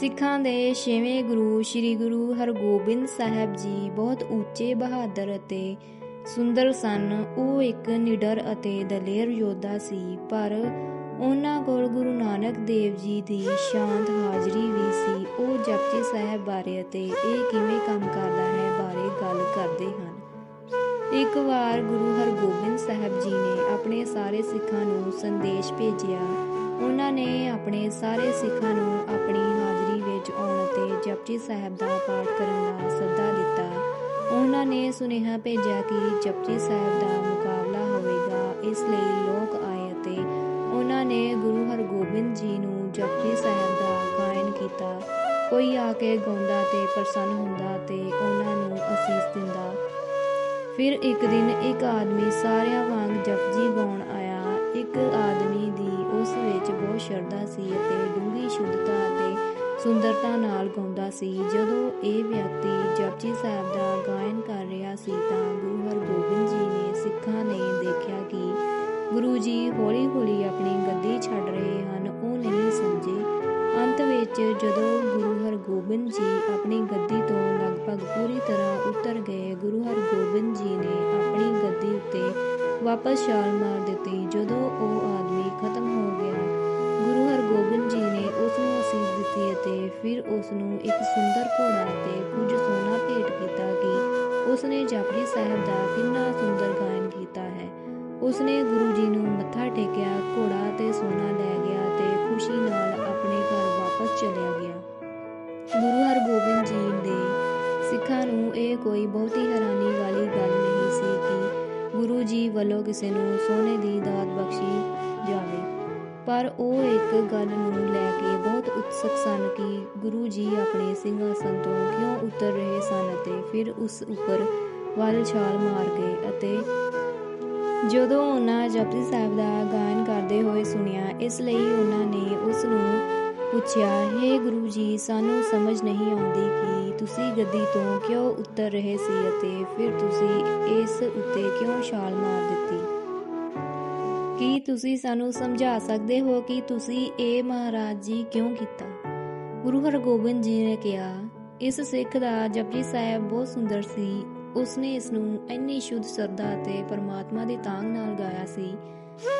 ਸਿੱਖਾਂ ਦੇ ਛੇਵੇਂ ਗੁਰੂ ਸ੍ਰੀ ਗੁਰੂ ਹਰਗੋਬਿੰਦ ਸਾਹਿਬ ਜੀ ਬਹੁਤ ਉੱਚੇ ਬਹਾਦਰ ਅਤੇ ਸੁੰਦਰ ਸਨ। ਉਹ ਇੱਕ ਨਿਡਰ ਅਤੇ ਦਲੇਰ ਯੋਧਾ ਸੀ, ਪਰ ਉਹਨਾਂ ਕੋਲ ਗੁਰੂ ਨਾਨਕ ਦੇਵ ਜੀ ਦੀ ਸ਼ਾਂਤ ਹਾਜ਼ਰੀ ਵੀ ਸੀ। ਉਹ ਜਪਜੀ ਸਾਹਿਬ ਬਾਰੇ ਅਤੇ ਇਹ ਕਿਵੇਂ ਕੰਮ ਕਰਦਾ ਹੈ ਬਾਰੇ ਗੱਲ ਕਰਦੇ ਹਨ। ਇੱਕ ਵਾਰ ਗੁਰੂ ਹਰਗੋਬਿੰਦ ਸਾਹਿਬ ਜੀ ਨੇ ਆਪਣੇ ਸਾਰੇ ਸਿੱਖਾਂ ਨੂੰ ਸੰਦੇਸ਼ ਭੇਜਿਆ। ਉਹਨਾਂ ਨੇ ਆਪਣੇ ਸਾਰੇ ਸਿੱਖਾਂ ਨੂੰ ਆਪਣੀ ਜਪਜੀ ਸਾਹਿਬ ਦਾ ਪਾਠ ਕਰਨ ਦਾ ਸੱਦਾ ਦਿੱਤਾ। ਉਹਨਾਂ ਨੇ ਸੁਨੇਹਾ ਭੇਜਿਆ ਕਿ ਜਪਜੀ ਸਾਹਿਬ ਦਾ ਮੁਕਾਬਲਾ ਹੋਵੇਗਾ। ਇਸ ਲਈ ਲੋਕ ਆਏ ਅਤੇ ਉਹਨਾਂ ਨੇ ਗੁਰੂ ਹਰਗੋਬਿੰਦ ਜੀ ਨੂੰ ਜਪਜੀ ਸਾਹਿਬ ਦਾ ਗਾਇਨ ਕੀਤਾ। ਕੋਈ ਆ ਕੇ ਗਾਉਂਦਾ ਤੇ ਪ੍ਰਸੰਨ ਹੁੰਦਾ ਤੇ ਉਹਨਾਂ ਨੂੰ ਅਸੀਸ ਦਿੰਦਾ। ਫਿਰ ਇੱਕ ਦਿਨ ਇੱਕ ਆਦਮੀ ਸਾਰਿਆਂ ਵਾਂਗ ਜਪਜੀ ਗਾਉਣ ਆਇਆ। ਇੱਕ ਆਦਮੀ ਦੀ ਉਸ ਵਿੱਚ ਬਹੁਤ ਸ਼ਰਧਾ ਸੀ ਅਤੇ ਡੂੰਘੀ ਸ਼ੁੱਧਤਾ ਅਤੇ ਸੁੰਦਰਤਾ ਨਾਲ ਗਾਉਂਦਾ ਸੀ। ਜਦੋਂ ਇਹ ਵਿਅਕਤੀ ਜਪਜੀ ਸਾਹਿਬ ਦਾ ਗਾਇਨ ਕਰ ਰਿਹਾ ਸੀ ਤਾਂ ਗੁਰੂ ਹਰਗੋਬਿੰਦ ਜੀ ਨੇ ਸਿੱਖਾਂ ਨੇ ਦੇਖਿਆ ਕਿ ਗੁਰੂ ਜੀ ਹੌਲੀ-ਹੌਲੀ ਆਪਣੀ ਗੱਦੀ ਛੱਡ ਰਹੇ ਹਨ। ਉਹ ਨਹੀਂ ਸਮਝੇ। ਅੰਤ ਵਿੱਚ ਜਦੋਂ ਗੁਰੂ ਹਰਗੋਬਿੰਦ ਜੀ ਆਪਣੀ ਗੱਦੀ ਤੋਂ ਲਗਭਗ ਪੂਰੀ ਤਰ੍ਹਾਂ ਉਤਰ ਗਏ, ਗੁਰੂ ਹਰਗੋਬਿੰਦ ਜੀ ਨੇ ਆਪਣੀ ਗੱਦੀ ਉੱਤੇ ਵਾਪਸ ਛਾਲ ਮਾਰ ਦਿੱਤੀ। ਜਦੋਂ ਉਹ ਆਦਮੀ ਖਤਮ ਹੋ ਗਿਆ, ਗੁਰੂ ਹਰਗੋਬਿੰਦ ਜੀ ਨੇ ਉਸ ਨੂੰ ਅਸੀਸ ਦਿੱਤੀ ਫਿਰ ਉਸ ਨੂੰ ਇੱਕ ਸੁੰਦਰ ਘੋੜਾ ਅਤੇ ਕੁਝ ਸੋਨਾ ਭੇਟ ਕੀਤਾ ਕਿ ਉਸ ਨੇ ਜਪਜੀ ਸਾਹਿਬ ਦਾ ਕਿੰਨਾ ਸੁੰਦਰ ਗਾਇਨ ਕੀਤਾ ਹੈ। ਉਸ ਨੇ ਗੁਰੂ ਜੀ ਨੂੰ ਮੱਥਾ ਟੇਕਿਆ, ਘੋੜਾ ਤੇ ਸੋਨਾ ਲੈ ਗਿਆ ਤੇ ਖੁਸ਼ੀ ਨਾਲ ਆਪਣੇ ਘਰ ਵਾਪਸ ਚਲਿਆ ਗਿਆ। ਗੁਰੂ ਹਰਗੋਬਿੰਦ ਜੀ ਦੇ ਸਿੱਖਾਂ ਨੂੰ ਇਹ ਕੋਈ ਬਹੁਤੀ ਹੈਰਾਨੀ ਵਾਲੀ ਗੱਲ ਨਹੀਂ ਸੀ ਕਿ ਗੁਰੂ ਜੀ ਵੱਲੋਂ ਕਿਸੇ ਨੂੰ ਸੋਨੇ ਦੀ ਦਾਤ ਬਖਸ਼ੀ ਜਾਵੇ। ਪਰ ਉਹ ਇੱਕ ਗੱਲ ਨੂੰ ਲੈ ਕੇ ਉਤਸੁਕ ਸਨ ਕਿ ਗੁਰੂ ਜੀ ਆਪਣੇ ਸਿੰਘਾਸਨ ਤੋਂ ਕਿਉਂ ਉਤਰ ਰਹੇ ਸਨ ਅਤੇ ਫਿਰ ਉਸ ਉੱਪਰ ਵੱਲ ਛਾਲ ਮਾਰ ਗਏ ਅਤੇ ਜਦੋਂ ਉਹਨਾਂ ਜਪਜੀ ਸਾਹਿਬ ਦਾ ਗਾਇਨ ਕਰਦੇ ਹੋਏ ਸੁਣਿਆ, ਇਸ ਲਈ ਉਹਨਾਂ ਨੇ ਉਸ ਨੂੰ ਪੁੱਛਿਆ हे ਗੁਰੂ ਜੀ, ਸਾਨੂੰ ਸਮਝ ਨਹੀਂ ਆਉਂਦੀ ਕਿ ਤੁਸੀਂ ਗੱਦੀ ਤੋਂ ਕਿਉਂ ਉਤਰ ਰਹੇ ਸੀ ਅਤੇ ਫਿਰ ਤੁਸੀਂ ਇਸ ਉੱਤੇ ਕਿਉਂ ਛਾਲ ਮਾਰ ਦਿੱਤੀ? ਕੀ ਤੁਸੀਂ ਸਾਨੂੰ ਸਮਝਾ ਸਕਦੇ ਹੋ ਕਿ ਤੁਸੀਂ ਇਹ ਮਹਾਰਾਜ ਜੀ ਕਿਉਂ ਕੀਤਾ? ਗੁਰੂ ਹਰਗੋਬਿੰਦ ਜੀ ਨੇ ਕਿਹਾ, ਇਸ ਸਿੱਖ ਦਾ ਜਪਜੀ ਸਾਹਿਬ ਬਹੁਤ ਸੁੰਦਰ ਸੀ। ਉਸਨੇ ਇਸ ਨੂੰ ਇੰਨੀ ਸ਼ੁੱਧ ਸਰਦਾ ਅਤੇ ਪਰਮਾਤਮਾ ਦੀ ਤਾਂਗ ਨਾਲ ਗਾਇਆ ਸੀ।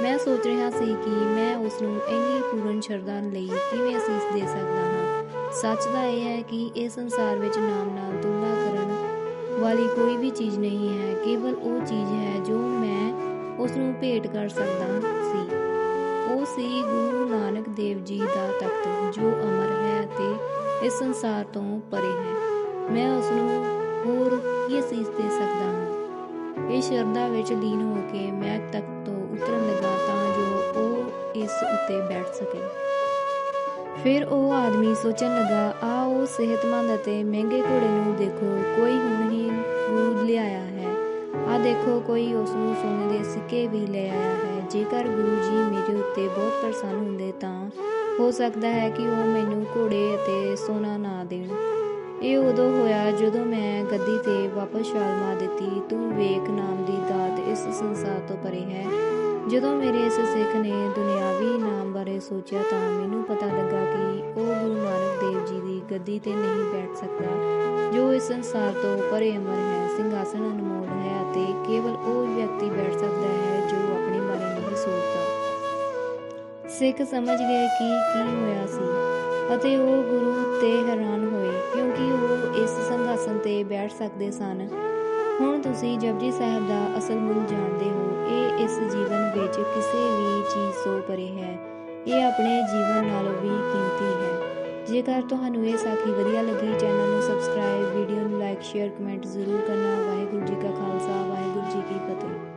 ਮੈਂ ਸੋਚ ਰਿਹਾ ਸੀ ਕਿ ਮੈਂ ਉਸ ਨੂੰ ਇੰਨੀ ਪੂਰਨ ਸ਼ਰਧਾ ਲਈ ਕਿਵੇਂ ਅਸੀਸ ਦੇ ਸਕਦਾ ਹਾਂ। ਸੱਚ ਦਾ ਇਹ ਹੈ ਕਿ ਇਹ ਸੰਸਾਰ ਵਿੱਚ ਨਾਮ ਨਾਲ ਤੁਲਨਾ ਕਰਨ ਵਾਲੀ ਕੋਈ ਵੀ ਚੀਜ਼ ਨਹੀਂ ਹੈ। ਕੇਵਲ ਉਹ ਚੀਜ਼ ਹੈ ਜੋ ਉਸ ਨੂੰ ਭੇਟ ਕਰ ਸਕਦਾ ਸੀ। ਉਹ ਸੀ ਗੁਰੂ ਨਾਨਕ ਦੇਵ ਜੀ ਦਾ ਤਖਤ, ਜੋ ਅਮਰ ਹੈ ਅਤੇ ਇਸ ਸੰਸਾਰ ਤੋਂ ਪਰੇ ਹੈ। ਮੈਂ ਉਸ ਨੂੰ ਹੋਰ ਕੀ ਅਸੀਸ ਦੇ ਸਕਦਾ ਹਾਂ? ਇਹ ਸ਼ਰਧਾ ਵਿੱਚ ਲੀਨ ਹੋ ਕੇ ਮੈਂ ਤਖਤ ਤੋਂ ਉਤਰਨ ਲੱਗਾ ਤਾਂ ਜੋ ਉਹ ਇਸ ਉੱਤੇ ਬੈਠ ਸਕੇ। ਫਿਰ ਉਹ ਆਦਮੀ ਸੋਚਣ ਲੱਗਾ ਆ ਉਹ ਸਿਹਤਮੰਦ ਅਤੇ ਮਹਿੰਗੇ ਘੋੜੇ ਨੂੰ ਦੇਖੋ, ਕੋਈ ਹੁਣ ਹੀ ਗੁਰੂ ਲਿਆਇਆ ਹੈ। ਆ ਦੇਖੋ, ਕੋਈ ਉਸ ਨੂੰ ਸੋਨੇ ਦੇ ਸਿੱਕੇ ਵੀ ਲੈ ਆਇਆ ਹੈ। ਜੇਕਰ ਗੁਰੂ ਜੀ ਮੇਰੇ ਉੱਤੇ ਬਹੁਤ ਪ੍ਰਸੰਨ ਹੁੰਦੇ ਤਾਂ ਹੋ ਸਕਦਾ ਹੈ ਕਿ ਉਹ ਮੈਨੂੰ ਘੋੜੇ ਅਤੇ ਸੋਨਾ ਨਾ ਦੇਣ। ਇਹ ਉਦੋਂ ਹੋਇਆ ਜਦੋਂ ਮੈਂ ਗੱਦੀ ਤੇ ਵਾਪਸ ਛਾਲ ਮਾਰ ਦਿੱਤੀ। ਤੂੰ ਵੇਖ ਨਾਮ ਦੀ ਦਾਤ ਇਸ ਸੰਸਾਰ ਤੋਂ ਪਰੇ ਹੈ। ਜਦੋਂ ਮੇਰੇ ਇਸ ਸਿੱਖ ਨੇ ਦੁਨਿਆਵੀ ਨਾਮ ਬਾਰੇ ਸੋਚਿਆ ਤਾਂ ਮੈਨੂੰ ਪਤਾ ਲੱਗਾ ਕਿ ਉਹ ਗੁਰੂ ਨਾਨਕ ਦੇਵ ਜੀ ਦੀ ਗੱਦੀ ਤੇ ਨਹੀਂ ਬੈਠ ਸਕਦਾ, ਜੋ ਇਸ ਸੰਸਾਰ ਤੋਂ ਪਰੇ ਅਮਰ ਹੈ। ਸਿੰਘਾਸਨ ਅਨਮੋਲ ਕੇਵਲ ਉਹ ਵਿਅਕਤੀ ਬੈਠ ਸਕਦਾ ਹੈ ਜੋ ਆਪਣੇ ਬਾਰੇ ਨਹੀਂ ਸੋਚਦਾ। ਸਿੱਖ ਸਮਝ ਗਏ ਕਿ ਕੀ ਹੋਇਆ ਸੀ ਅਤੇ ਉਹ ਗੁਰੂ ਤੇ ਹੈਰਾਨ ਹੋਏ ਕਿਉਂਕਿ ਉਹ ਇਸ ਸੰਘਾਸਨ ਤੇ ਬੈਠ ਸਕਦੇ ਸਨ। ਹੁਣ ਤੁਸੀਂ ਜਪਜੀ ਸਾਹਿਬ ਦਾ ਅਸਲ ਮੁੱਲ ਜਾਣਦੇ ਹੋ। ਇਹ ਇਸ ਜੀਵਨ ਵਿੱਚ ਕਿਸੇ ਵੀ ਚੀਜ਼ ਤੋਂ ਪਰੇ ਹੈ। ਇਹ ਆਪਣੇ ਜੀਵਨ ਨਾਲੋਂ ਵੀ ਕੀਮਤੀ ਹੈ। ਜੇਕਰ ਤੁਹਾਨੂੰ ਇਹ ਸਾਖੀ ਵਧੀਆ ਲੱਗੀ, ਚੈਨਲ ਨੂੰ ਸਬਸਕ੍ਰਾਈਬ ਵੀਡੀਓ ਨੂੰ ਲਾਈਕ ਸ਼ੇਅਰ ਕਮੈਂਟ ਜ਼ਰੂਰ ਕਰਨਾ। ਵਾਹਿਗੁਰੂ ਜੀ ਕਾ ਖਾਲਸਾ, ਵਾਹਿਗੁਰੂ ਜੀ ਕੀ ਫਤਿਹ।